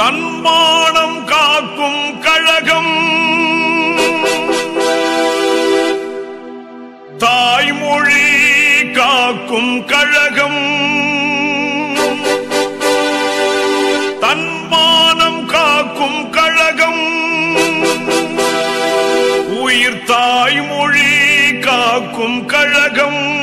தன்மானம் காக்கும் கழகம். தாய்மொழி காக்கும் கழகம். தன்மானம் காக்கும் கழகம். உயிர் தாய்மொழி காக்கும் கழகம்.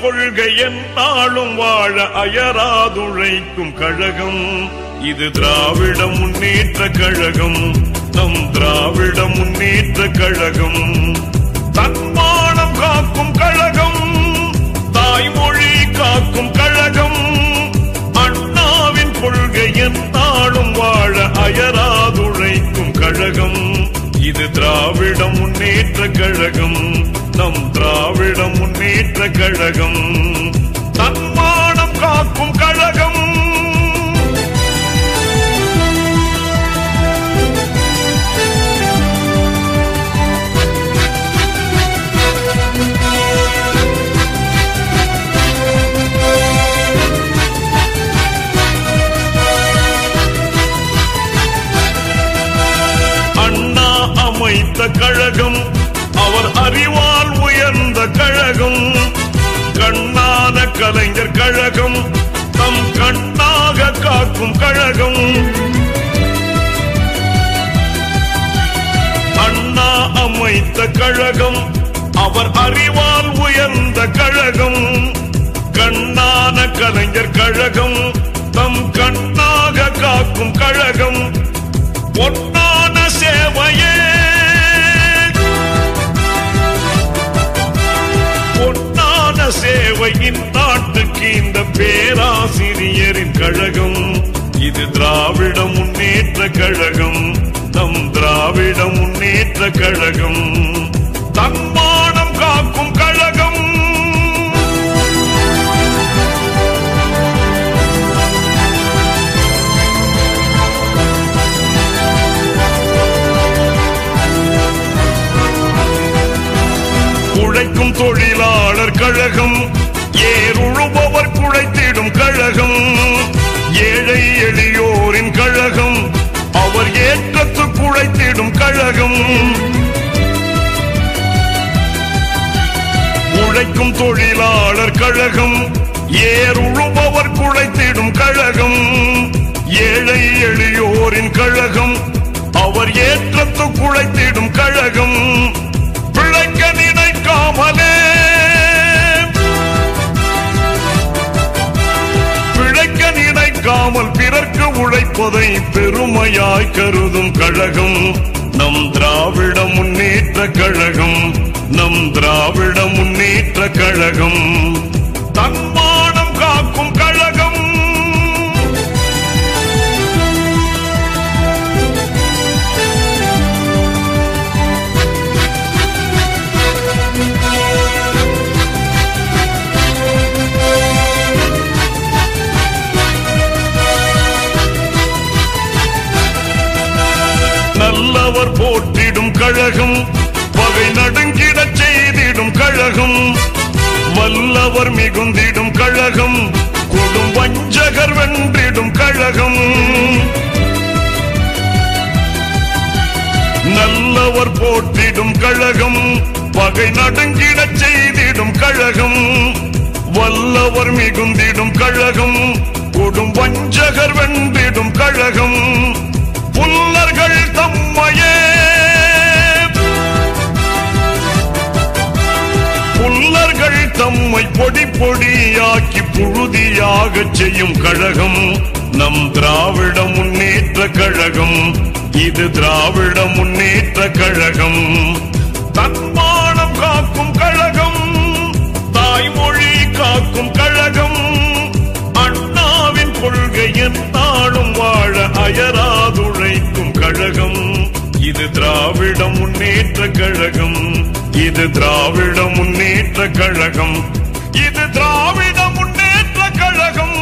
கொள்கை என்னாலும் வாழ அயராதுழைக்கும் கழகம். இது திராவிட முன்னேற்ற கழகம். நம் திராவிட முன்னேற்ற கழகம். தன் நம் திராவிட முன்னேற்ற கழகம். தன்மானம் காக்கும் கழகம். அமைத்த கழகம். அவர் அறிவால் உயர்ந்த கழகம். கண்ணான கலைஞர் கழகம். தம் கண்ணாக காக்கும் கழகம். அண்ணா அமைத்த கழகம். அவர் அறிவால் சேவையின் நாட்டுக்கு இந்த பேராசிரியரின் கழகம். இது திராவிட முன்னேற்ற கழகம். நம் திராவிட முன்னேற்ற கழகம். தொழிலாளர் கழகம் ஏறுழுபவர் குழைத்திடும் கழகம் ஏழை எளியோரின் கழகம் அவர் ஏற்றத்து குழைத்திடும் கழகம். உழைக்கும் தொழிலாளர் கழகம் ஏறுழுபவர் குழைத்திடும் உழைப்பதை பெருமையாய் கருதும் கழகம். நம் திராவிட முன்னேற்ற கழகம். நம் திராவிட முன்னேற்ற கழகம். தன்மானம் கழகம் பகை நடுங்கிடச் செய்திடும் கழகம். வல்லவர் மிகுந்திடும் கழகம் கொடும் வஞ்சகர் வென்றிடும் கழகம். நல்லவர் போற்றிடும் கழகம் பகை நடுங்கிடச் செய்திடும் கழகம். வல்லவர் மிகுந்திடும் கழகம் கொடும் வஞ்சகர் வென்றிடும் கழகம். புல்லர்கள் தம்மையே புல்லர்கள் தம்மை பொடி பொடியாக்கி புழுதியாக செய்யும் கழகம். நம் திராவிட முன்னேற்ற கழகம். இது திராவிட முன்னேற்ற கழகம். தன்மானம் காக்கும் கழகம். தாய்மொழி காக்கும் கழகம். திராவிட முன்னேற்ற கழகம். இது திராவிட முன்னேற்ற கழகம். இது திராவிட முன்னேற்ற கழகம்.